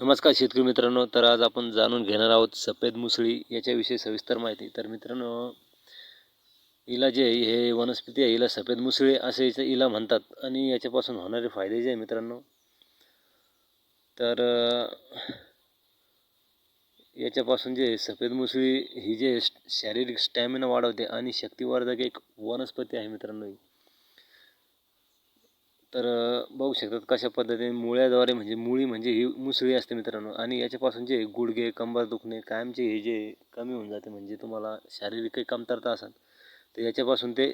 नमस्कार शेतकरी मित्रांनो तर आज आपण जाणून घेणार आहोत सफेद मुसळी याच्याविषयी सविस्तर माहिती. तर मित्रांनो इला जे हे वनस्पती आहे हिला सफेद मुसळी असे याचं इला म्हणतात आणि याच्यापासून होणारे फायदे जे आहे मित्रांनो तर याच्यापासून जे सफेद मुसळी ही जे शारीरिक स्टॅमिना वाढवते आणि शक्तिवर्धक एक वनस्पती आहे मित्रांनो ही. तर बघू शकतात कशा पद्धतीने मुळ्याद्वारे म्हणजे मुळी म्हणजे ही मुसळी असते मित्रांनो. आणि याच्यापासून जे गुडघे कंबर दुखणे कायमचे हे जे कमी होऊन जाते म्हणजे तुम्हाला शारीरिक काही कमतरता असेल तर याच्यापासून ते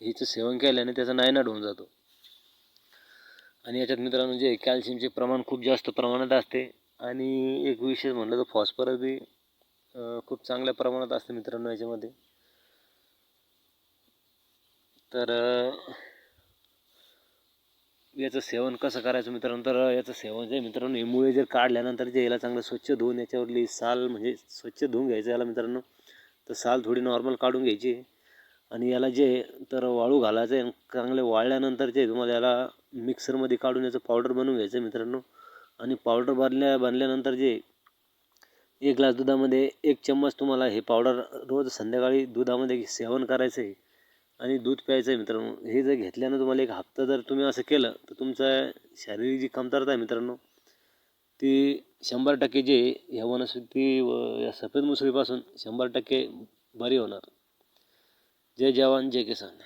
हिचं सेवन केल्याने त्याचा नायनाट होऊन जातो. आणि याच्यात मित्रांनो जे कॅल्शियमचे प्रमाण खूप जास्त प्रमाणात असते आणि एक विशेष म्हणलं तर फॉस्फरस बी खूप चांगल्या प्रमाणात असते मित्रांनो याच्यामध्ये. तर याचं सेवन कसं करायचं मित्रांनो? तर याचं सेवन जे मित्रांनो हे मुळे जर काढल्यानंतर जे याला चांगलं स्वच्छ धुवून याच्यावरली साल म्हणजे स्वच्छ धुवून घ्यायचं याला मित्रांनो तर साल थोडी नॉर्मल काढून घ्यायची. आणि याला जे तर वाळू घालायचं आहे चांगले वाळल्यानंतर जे तुम्हाला याला मिक्सरमध्ये काढून याचं पावडर बनवून घ्यायचं मित्रांनो. आणि पावडर बनल्या बनल्यानंतर जे एक ग्लास दुधामध्ये एक चम्मच तुम्हाला हे पावडर रोज संध्याकाळी दुधामध्ये सेवन करायचं आहे. आणि दूध प्यायचं आहे मित्रांनो. हे जर घेतल्यानं तुम्हाला एक हप्ता जर तुम्ही असं केलं तर तुमचं शारीरिक जी कमतरता आहे मित्रांनो ती शंभर टक्के जे ह्या वनस्पती व या सफेद मुसळीपासून शंभर टक्के बरी होणार. जय जवान जय किसान.